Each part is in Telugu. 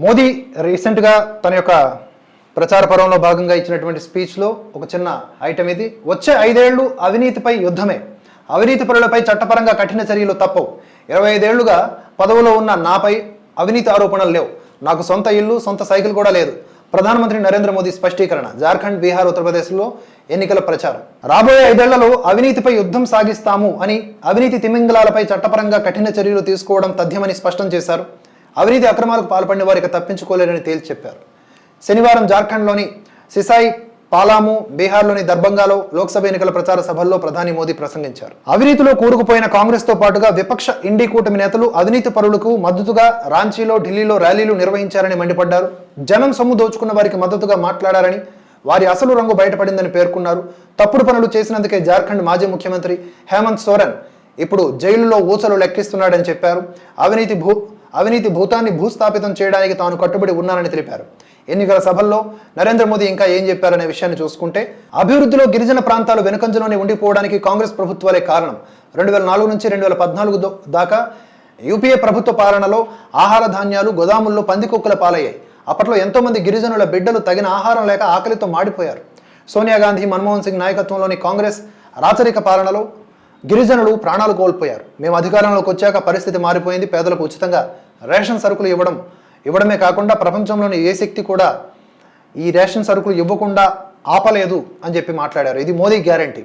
మోదీ రీసెంట్గా తన యొక్క ప్రచార పర్వంలో భాగంగా ఇచ్చినటువంటి స్పీచ్లో ఒక చిన్న ఐటమ్ ఇది. వచ్చే ఐదేళ్ళు అవినీతిపై యుద్ధమే. అవినీతి పరులపై చట్టపరంగా కఠిన చర్యలు తప్పవు. ఇరవై ఐదేళ్ళుగా పదవిలో ఉన్న నాపై అవినీతి ఆరోపణలు లేవు. నాకు సొంత ఇల్లు సొంత సైకిల్ కూడా లేదు. ప్రధానమంత్రి నరేంద్ర మోదీ స్పష్టీకరణ. జార్ఖండ్ బీహార్ ఉత్తరప్రదేశ్లో ఎన్నికల ప్రచారం. రాబోయే ఐదేళ్ళలో అవినీతిపై యుద్ధం సాగిస్తాము అని అవినీతి తిమింగలాలపై చట్టపరంగా కఠిన చర్యలు తీసుకోవడం తథ్యమని స్పష్టం చేశారు. అవినీతి అక్రమాలకు పాల్పడిన వారికి తప్పించుకోలేరని తేల్చి చెప్పారు. శనివారం జార్ఖండ్లోని సిసాయి పాలాము బీహార్లోని దర్భంగాలో లోక్సభ ఎన్నికల ప్రచార సభల్లో ప్రధాని మోదీ ప్రసంగించారు. అవినీతిలో కూరుకుపోయిన కాంగ్రెస్తో పాటుగా విపక్ష ఇండి కూటమి నేతలు అవినీతి పరులకు మద్దతుగా రాంచీలో ఢిల్లీలో ర్యాలీలు నిర్వహించారని మండిపడ్డారు. జనం సొమ్ము దోచుకున్న వారికి మద్దతుగా మాట్లాడారని వారి అసలు రంగు బయటపడిందని పేర్కొన్నారు. తప్పుడు పనులు చేసినందుకే జార్ఖండ్ మాజీ ముఖ్యమంత్రి హేమంత్ సోరెన్ ఇప్పుడు జైలులో ఊచలు లెక్కిస్తున్నాడని చెప్పారు. అవినీతి భూ అవినీతి భూతాన్ని భూస్థాపితం చేయడానికి తాను కట్టుబడి ఉన్నానని తెలిపారు. ఎన్నికల సభల్లో నరేంద్ర మోదీ ఇంకా ఏం చెప్పారనే విషయాన్ని చూసుకుంటే అభివృద్ధిలో గిరిజన ప్రాంతాలు వెనుకంజలోనే ఉండిపోవడానికి కాంగ్రెస్ ప్రభుత్వాలే కారణం. రెండు వేల నాలుగు నుంచి రెండు వేల పద్నాలుగు దాకా యూపీఏ ప్రభుత్వ పాలనలో ఆహార ధాన్యాలు గోదాముల్లో పందికొక్కుల పాలయ్యాయి. అప్పట్లో ఎంతో మంది గిరిజనుల బిడ్డలు తగిన ఆహారం లేక ఆకలితో మాడిపోయారు. సోనియా గాంధీ మన్మోహన్ సింగ్ నాయకత్వంలోని కాంగ్రెస్ రాచరిక పాలనలో గిరిజనులు ప్రాణాలు కోల్పోయారు. మేము అధికారంలోకి వచ్చాక పరిస్థితి మారిపోయింది. పేదలకు ఉచితంగా రేషన్ సరుకులు ఇవ్వడం ఇవ్వడమే కాకుండా ప్రపంచంలోని ఏ శక్తి కూడా ఈ రేషన్ సరుకులు ఇవ్వకుండా ఆపలేదు అని చెప్పి మాట్లాడారు. ఇది మోదీ గ్యారంటీ.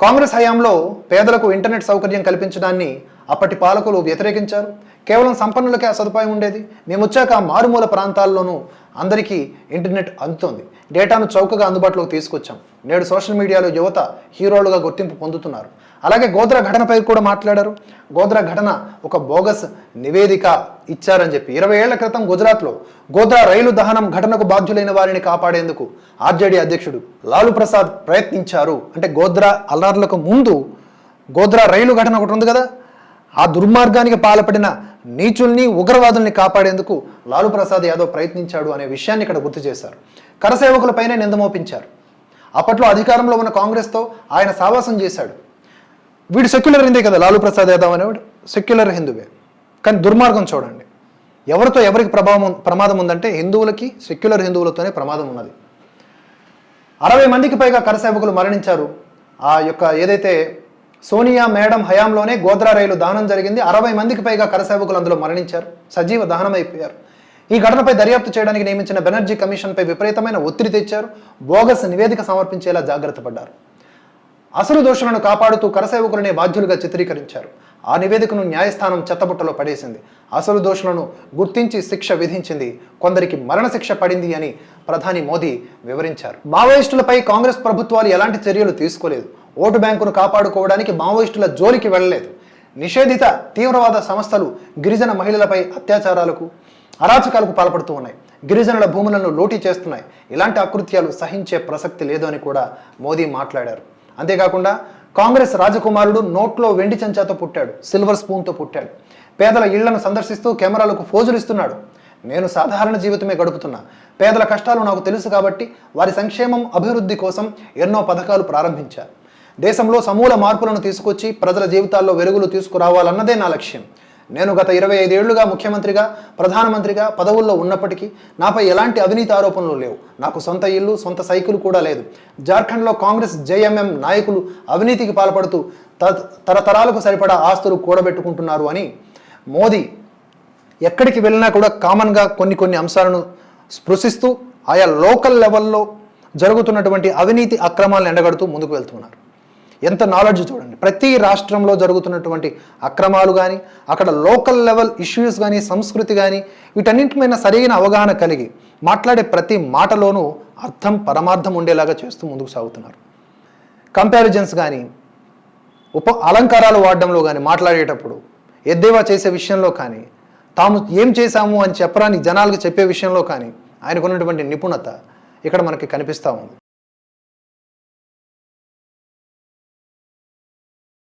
కాంగ్రెస్ హయాంలో పేదలకు ఇంటర్నెట్ సౌకర్యం కల్పించడాన్ని అప్పటి పాలకులు వ్యతిరేకించారు. కేవలం సంపన్నులకే ఆ సదుపాయం ఉండేది. మేము వచ్చాక మారుమూల ప్రాంతాల్లోనూ అందరికీ ఇంటర్నెట్ అందుతోంది. డేటాను చౌకగా అందుబాటులోకి తీసుకొచ్చాం. నేడు సోషల్ మీడియాలో యువత హీరోలుగా గుర్తింపు పొందుతున్నారు. అలాగే గోద్రా ఘటనపై కూడా మాట్లాడారు. గోద్రా ఘటన ఒక బోగస్ నివేదిక ఇచ్చారని చెప్పి ఇరవై ఏళ్ళ క్రితం గుజరాత్లో గోద్రా రైలు దహనం ఘటనకు బాధ్యులైన వారిని కాపాడేందుకు ఆర్జేడీ అధ్యక్షుడు లాలు ప్రసాద్ ప్రయత్నించారు. అంటే గోద్రా అల్లర్లకు ముందు గోద్రా రైలు ఘటన ఒకటి ఉంది కదా? ఆ దుర్మార్గానికి పాల్పడిన నీచుల్ని ఉగ్రవాదుల్ని కాపాడేందుకు లాలూ ప్రసాద్ యాదవ్ ప్రయత్నించాడు అనే విషయాన్ని ఇక్కడ గుర్తు చేశారు. కరసేవకులపైనే నిందమోపించారు అప్పట్లో అధికారంలో ఉన్న కాంగ్రెస్తో ఆయన సావాసం చేశాడు. వీడు సెక్యులర్ హిందే కదా లాలు ప్రసాద్ యాదవ్ అనేవాడు? సెక్యులర్ హిందువే. కానీ దుర్మార్గం చూడండి. ఎవరితో ఎవరికి ప్రభావం ప్రమాదం ఉందంటే హిందువులకి సెక్యులర్ హిందువులతోనే ప్రమాదం ఉన్నది. అరవై మందికి పైగా కరసేవకులు మరణించారు. ఆ యొక్క ఏదైతే సోనియా మేడం హయాంలోనే గోద్రా రైలు దహనం జరిగింది. అరవై మందికి పైగా కరసేవకులు అందులో మరణించారు. సజీవ దహనమైపోయారు. ఈ ఘటనపై దర్యాప్తు చేయడానికి నియమించిన బెనర్జీ కమిషన్పై విపరీతమైన ఒత్తిడి తెచ్చారు. బోగస్ నివేదిక సమర్పించేలా జాగ్రత్త పడ్డారు. అసలు దోషులను కాపాడుతూ కరసేవకులనే బాధ్యులుగా చిత్రీకరించారు. ఆ నివేదికను న్యాయస్థానం చెత్తబుట్టలో పడేసింది. అసలు దోషులను గుర్తించి శిక్ష విధించింది. కొందరికి మరణశిక్ష పడింది అని ప్రధాని మోదీ వివరించారు. మావోయిస్టులపై కాంగ్రెస్ ప్రభుత్వాలు ఎలాంటి చర్యలు తీసుకోలేదు. ఓటు బ్యాంకును కాపాడుకోవడానికి మావోయిస్టుల జోలికి వెళ్ళలేదు. నిషేధిత తీవ్రవాద సంస్థలు గిరిజన మహిళలపై అత్యాచారాలకు అరాచకాలకు పాల్పడుతూ ఉన్నాయి. గిరిజనుల భూములను లూటీ చేస్తున్నాయి. ఇలాంటి అకృత్యాలు సహించే ప్రసక్తి లేదు అని కూడా మోదీ మాట్లాడారు. అంతేకాకుండా కాంగ్రెస్ రాజకుమారుడు నోట్లో వెండి చెంచాతో పుట్టాడు. సిల్వర్ స్పూన్తో పుట్టాడు. పేదల ఇళ్ళను సందర్శిస్తూ కెమెరాలకు ఫోజులు ఇస్తున్నాడు. నేను సాధారణ జీవితమే గడుపుతున్నా. పేదల కష్టాలు నాకు తెలుసు కాబట్టి వారి సంక్షేమం అభివృద్ధి కోసం ఎన్నో పథకాలు ప్రారంభించారు దేశంలో సమూల మార్పులను తీసుకొచ్చి ప్రజల జీవితాల్లో వెలుగులు తీసుకురావాలన్నదే నా లక్ష్యం. నేను గత ఇరవై ఐదేళ్ళుగా ముఖ్యమంత్రిగా ప్రధానమంత్రిగా పదవుల్లో ఉన్నప్పటికీ నాపై ఎలాంటి అవినీతి ఆరోపణలు లేవు. నాకు సొంత ఇల్లు సొంత సైకిల్ కూడా లేదు. జార్ఖండ్లో కాంగ్రెస్ జేఎంఎం నాయకులు అవినీతికి పాల్పడుతూ త- తరతరాలకు సరిపడా ఆస్తులు కూడబెట్టుకుంటున్నారు అని మోదీ ఎక్కడికి వెళ్ళినా కూడా కామన్గా కొన్ని కొన్ని అంశాలను స్పృశిస్తూ ఆయా లోకల్ లెవెల్లో జరుగుతున్నటువంటి అవినీతి అక్రమాలను ఎండగడుతూ ముందుకు వెళ్తున్నారు. ఎంత నాలెడ్జ్ చూడండి. ప్రతి రాష్ట్రంలో జరుగుతున్నటువంటి అక్రమాలు కానీ అక్కడ లోకల్ లెవెల్ ఇష్యూస్ కానీ సంస్కృతి కానీ వీటన్నింటి మీద సరైన అవగాహన కలిగి మాట్లాడే ప్రతి మాటలోనూ అర్థం పరమార్థం ఉండేలాగా చేస్తూ ముందుకు సాగుతున్నారు. కంపారిజన్స్ కానీ ఉప అలంకారాలు వాడడంలో కానీ మాట్లాడేటప్పుడు ఎద్దేవా చేసే విషయంలో కానీ తాము ఏం చేశాము అని చెప్పరాని జనాలకు చెప్పే విషయంలో కానీ ఆయనకున్నటువంటి నిపుణత ఇక్కడ మనకి కనిపిస్తూ ఉంది.